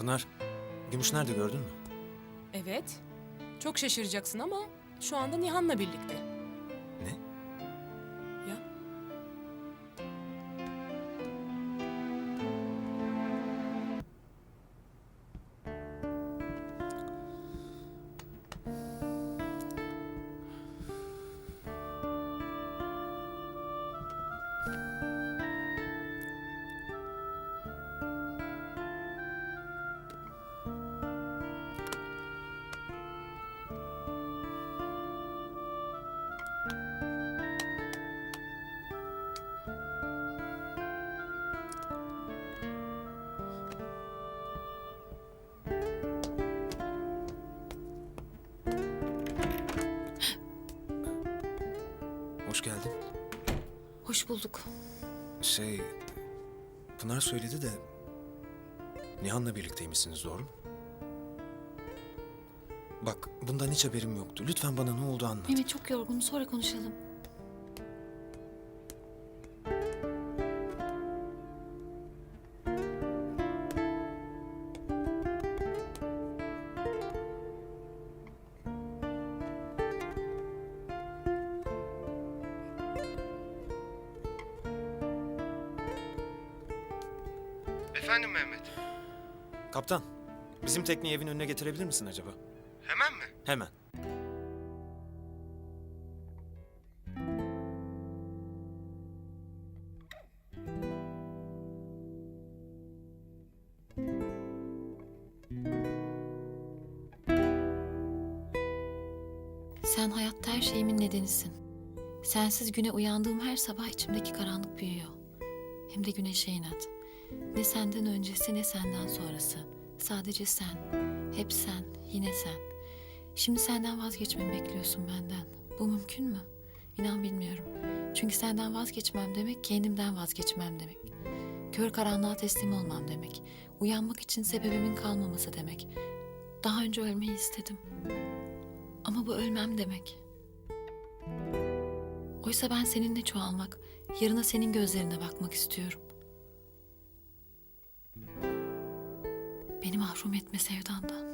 Pınar, Gümüş nerede gördün mü? Evet. Çok şaşıracaksın ama şu anda Nihan'la birlikte. Hoş geldin. Hoş bulduk. Şey, Pınar söyledi de Nihan'la birlikteymişsiniz doğru mu? Bak, bundan hiç haberim yoktu. Lütfen bana ne oldu anlat. Mehmet çok yorgunum sonra konuşalım. Efendim Mehmet. Kaptan, bizim tekneyi evin önüne getirebilir misin acaba? Hemen mi? Hemen. Sen hayatta her şeyimin nedenisin. Sensiz güne uyandığım her sabah içimdeki karanlık büyüyor. Hem de güneşe inat. Ne senden öncesi ne senden sonrası. Sadece sen. Hep sen. Yine sen. Şimdi senden vazgeçmemi bekliyorsun benden. Bu mümkün mü? İnan bilmiyorum. Çünkü senden vazgeçmem demek kendimden vazgeçmem demek. Kör karanlığa teslim olmam demek. Uyanmak için sebebimin kalmaması demek. Daha önce ölmeyi istedim. Ama bu ölmem demek. Oysa ben seninle çoğalmak, yarına senin gözlerine bakmak istiyorum. Beni mahrum etme sevdandan.